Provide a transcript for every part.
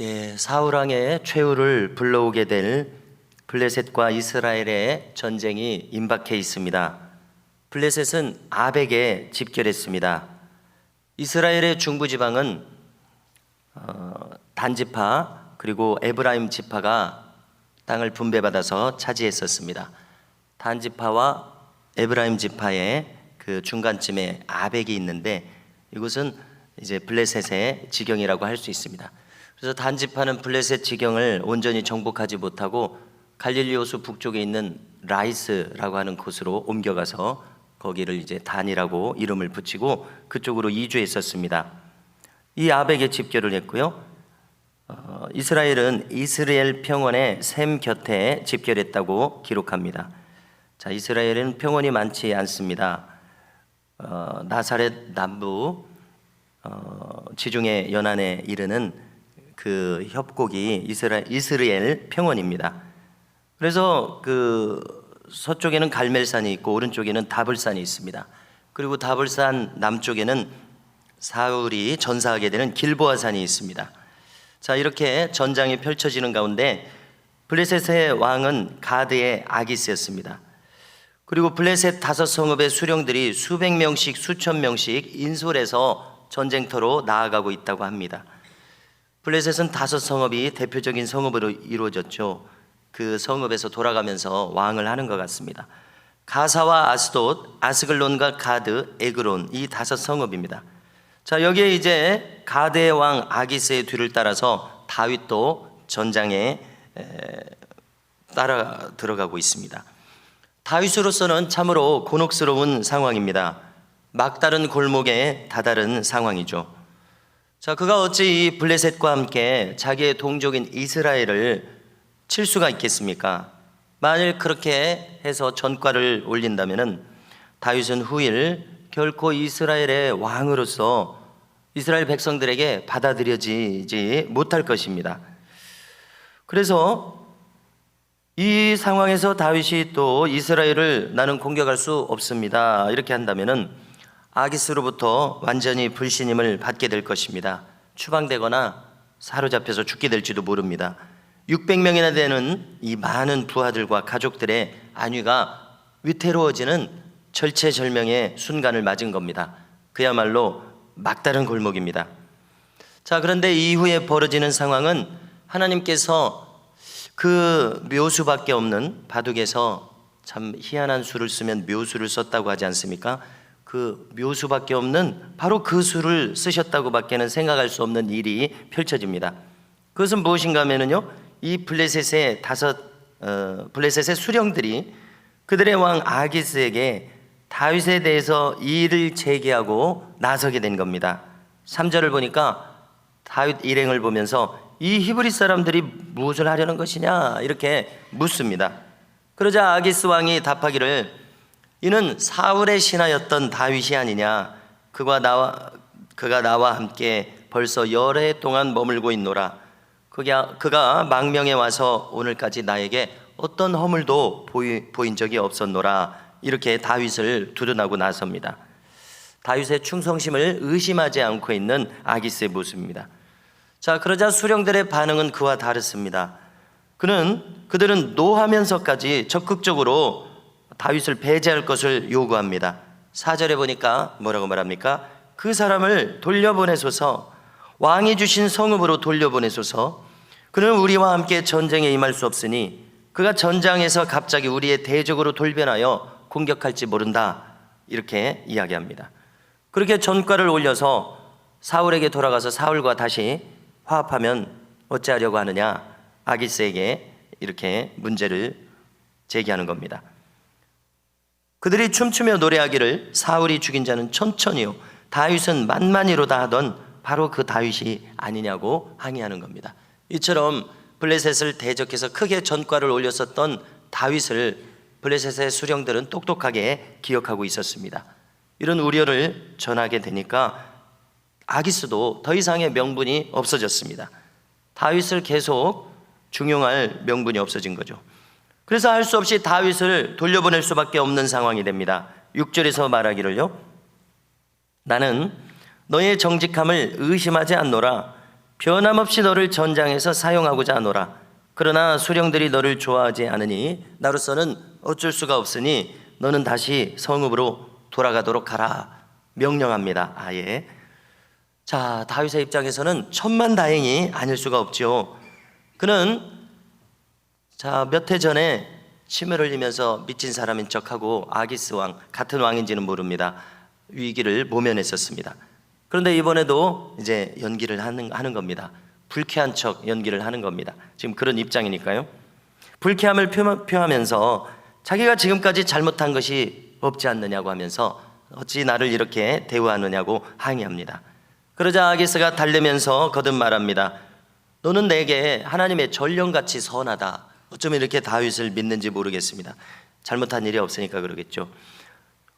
네, 사울 왕의 최후를 불러오게 될 블레셋과 이스라엘의 전쟁이 임박해 있습니다. 블레셋은 아벡에 집결했습니다. 이스라엘의 중부 지방은 어, 단지파 그리고 에브라임 지파가 땅을 분배받아서 차지했었습니다. 단지파와 에브라임 지파의 그 중간쯤에 아벡이 있는데 이곳은 이제 블레셋의 지경이라고 할 수 있습니다. 그래서 단지파는 블레셋 지경을 온전히 정복하지 못하고 갈릴리 호수 북쪽에 있는 라이스라고 하는 곳으로 옮겨가서 거기를 이제 단이라고 이름을 붙이고 그쪽으로 이주했었습니다. 이 아벡에 집결을 했고요. 어, 이스라엘은 이스라엘 평원의 샘 곁에 집결했다고 기록합니다. 자, 이스라엘은 평원이 많지 않습니다. 어, 나사렛 남부 어, 지중해 연안에 이르는 그 협곡이 이스라엘, 이스라엘 평원입니다. 그래서 그 서쪽에는 갈멜산이 있고 오른쪽에는 다불산이 있습니다. 그리고 다불산 남쪽에는 사울이 전사하게 되는 길보아산이 있습니다. 자, 이렇게 전장이 펼쳐지는 가운데 블레셋의 왕은 가드의 아기스였습니다. 그리고 블레셋 다섯 성읍의 수령들이 수백 명씩 수천 명씩 인솔해서 전쟁터로 나아가고 있다고 합니다. 블레셋은 다섯 성읍이 대표적인 성읍으로 이루어졌죠. 그 성읍에서 돌아가면서 왕을 하는 것 같습니다. 가사와 아스돗, 아스글론과 가드, 에그론 이 다섯 성읍입니다. 자 여기에 이제 가드의 왕 아기스의 뒤를 따라서 다윗도 전장에 에, 따라 들어가고 있습니다. 다윗으로서는 참으로 곤혹스러운 상황입니다. 막다른 골목에 다다른 상황이죠. 자, 그가 어찌 이 블레셋과 함께 자기의 동족인 이스라엘을 칠 수가 있겠습니까? 만일 그렇게 해서 전과를 올린다면은 다윗은 후일 결코 이스라엘의 왕으로서 이스라엘 백성들에게 받아들여지지 못할 것입니다. 그래서 이 상황에서 다윗이 또 이스라엘을 나는 공격할 수 없습니다. 이렇게 한다면은 아기스로부터 완전히 불신임을 받게 될 것입니다. 추방되거나 사로잡혀서 죽게 될지도 모릅니다. 600명이나 되는 이 많은 부하들과 가족들의 안위가 위태로워지는 절체절명의 순간을 맞은 겁니다. 그야말로 막다른 골목입니다. 자, 그런데 이후에 벌어지는 상황은 하나님께서 그 묘수밖에 없는 바둑에서 참 희한한 수를 쓰면 묘수를 썼다고 하지 않습니까? 그 묘수밖에 없는 바로 그 수를 쓰셨다고밖에는 생각할 수 없는 일이 펼쳐집니다. 그것은 무엇인가 하면은요, 이 블레셋의 다섯 어, 블레셋의 수령들이 그들의 왕 아기스에게 다윗에 대해서 이의를 제기하고 나서게 된 겁니다. 3절을 보니까 다윗 일행을 보면서 이 히브리 사람들이 무엇을 하려는 것이냐 이렇게 묻습니다. 그러자 아기스 왕이 답하기를 이는 사울의 신하였던 다윗이 아니냐 그가 나와 그가 나와 함께 벌써 여러 해 동안 머물고 있노라 그가 그가 망명에 와서 오늘까지 나에게 어떤 허물도 보이, 보인 적이 없었노라 이렇게 다윗을 두둔하고 나섭니다. 다윗의 충성심을 의심하지 않고 있는 아기스의 모습입니다. 자, 그러자 수령들의 반응은 그와 다르습니다. 그는 그들은 노하면서까지 적극적으로 다윗을 배제할 것을 요구합니다. 사절에 보니까 뭐라고 말합니까? 그 사람을 돌려보내소서 왕이 주신 성읍으로 돌려보내소서 그는 우리와 함께 전쟁에 임할 수 없으니 그가 전장에서 갑자기 우리의 대적으로 돌변하여 공격할지 모른다. 이렇게 이야기합니다. 그렇게 전과를 올려서 사울에게 돌아가서 사울과 다시 화합하면 어찌하려고 하느냐? 아기스에게 이렇게 문제를 제기하는 겁니다. 그들이 춤추며 노래하기를 사울이 죽인 자는 천천히요 다윗은 만만히로다 하던 바로 그 다윗이 아니냐고 항의하는 겁니다. 이처럼 블레셋을 대적해서 크게 전과를 올렸었던 다윗을 블레셋의 수령들은 똑똑하게 기억하고 있었습니다. 이런 우려를 전하게 되니까 아기스도 더 이상의 명분이 없어졌습니다. 다윗을 계속 중용할 명분이 없어진 거죠. 그래서 할 수 없이 다윗을 돌려보낼 수밖에 없는 상황이 됩니다. 6절에서 말하기를요. 나는 너의 정직함을 의심하지 않노라. 변함없이 너를 전장에서 사용하고자 하노라. 그러나 수령들이 너를 좋아하지 않으니 나로서는 어쩔 수가 없으니 너는 다시 성읍으로 돌아가도록 하라. 명령합니다. 아예. 자, 다윗의 입장에서는 천만 다행이 아닐 수가 없죠. 그는 자, 몇 해 전에 침을 흘리면서 미친 사람인 척하고 아기스 왕 같은 왕인지는 모릅니다. 위기를 모면했었습니다. 그런데 이번에도 이제 연기를 하는 하는 겁니다. 불쾌한 척 연기를 하는 겁니다. 지금 그런 입장이니까요. 불쾌함을 표- 표하면서 자기가 지금까지 잘못한 것이 없지 않느냐고 하면서 어찌 나를 이렇게 대우하느냐고 항의합니다. 그러자 아기스가 달래면서 거듭 말합니다. 너는 내게 하나님의 전령같이 선하다. 어쩌면 이렇게 다윗을 믿는지 모르겠습니다. 잘못한 일이 없으니까 그러겠죠.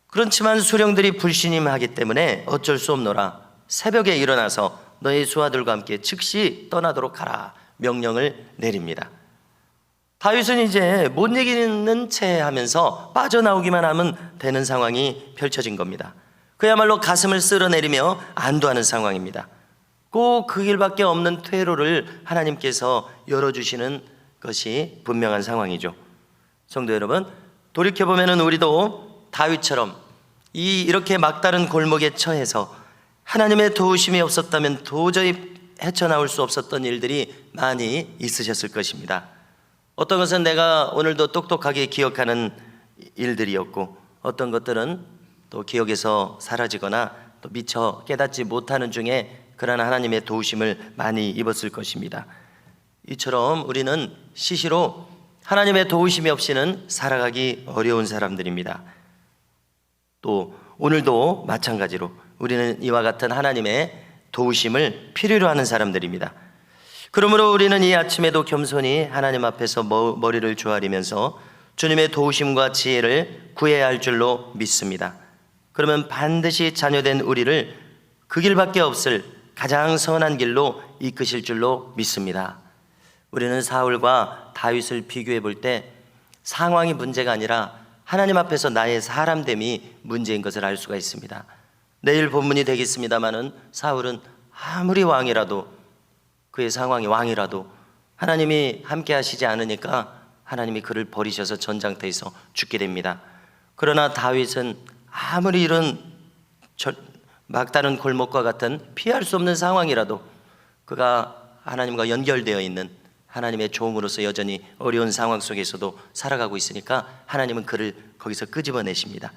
그렇지만 수령들이 불신임하기 때문에 어쩔 수 없노라. 새벽에 일어나서 너희 수하들과 함께 즉시 떠나도록 하라. 명령을 내립니다. 다윗은 이제 못 이기는 채 하면서 빠져나오기만 하면 되는 상황이 펼쳐진 겁니다. 그야말로 가슴을 쓸어내리며 안도하는 상황입니다. 꼭 그 길밖에 없는 퇴로를 하나님께서 열어주시는 것이 분명한 상황이죠. 성도 여러분, 돌이켜 보면 우리도 다윗처럼 이 이렇게 막다른 골목에 처해서 하나님의 도우심이 없었다면 도저히 헤쳐나올 수 없었던 일들이 많이 있으셨을 것입니다. 어떤 것은 내가 오늘도 똑똑하게 기억하는 일들이었고 어떤 것들은 또 기억에서 사라지거나 또 미처 깨닫지 못하는 중에 그러한 하나님의 도우심을 많이 입었을 것입니다. 이처럼 우리는 시시로 하나님의 도우심이 없이는 살아가기 어려운 사람들입니다. 또 오늘도 마찬가지로 우리는 이와 같은 하나님의 도우심을 필요로 하는 사람들입니다. 그러므로 우리는 이 아침에도 겸손히 하나님 앞에서 머- 머리를 조아리면서 주님의 도우심과 지혜를 구해야 할 줄로 믿습니다. 그러면 반드시 자녀된 우리를 그 길밖에 없을 가장 선한 길로 이끄실 줄로 믿습니다. 우리는 사울과 다윗을 비교해 볼 때 상황이 문제가 아니라 하나님 앞에서 나의 사람됨이 문제인 것을 알 수가 있습니다. 내일 본문이 되겠습니다마는 사울은 아무리 왕이라도 그의 상황이 왕이라도 하나님이 함께 하시지 않으니까 하나님이 그를 버리셔서 전장터에서 죽게 됩니다. 그러나 다윗은 아무리 이런 저- 막다른 골목과 같은 피할 수 없는 상황이라도 그가 하나님과 연결되어 있는 하나님의 종으로서 여전히 어려운 상황 속에서도 살아가고 있으니까 하나님은 그를 거기서 끄집어내십니다.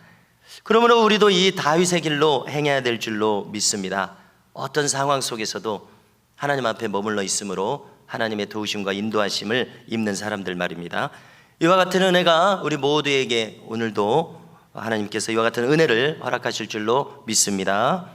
그러므로 우리도 이 다윗의 길로 행해야 될 줄로 믿습니다. 어떤 상황 속에서도 하나님 앞에 머물러 있으므로 하나님의 도우심과 인도하심을 입는 사람들 말입니다. 이와 같은 은혜가 우리 모두에게 오늘도 하나님께서 이와 같은 은혜를 허락하실 줄로 믿습니다.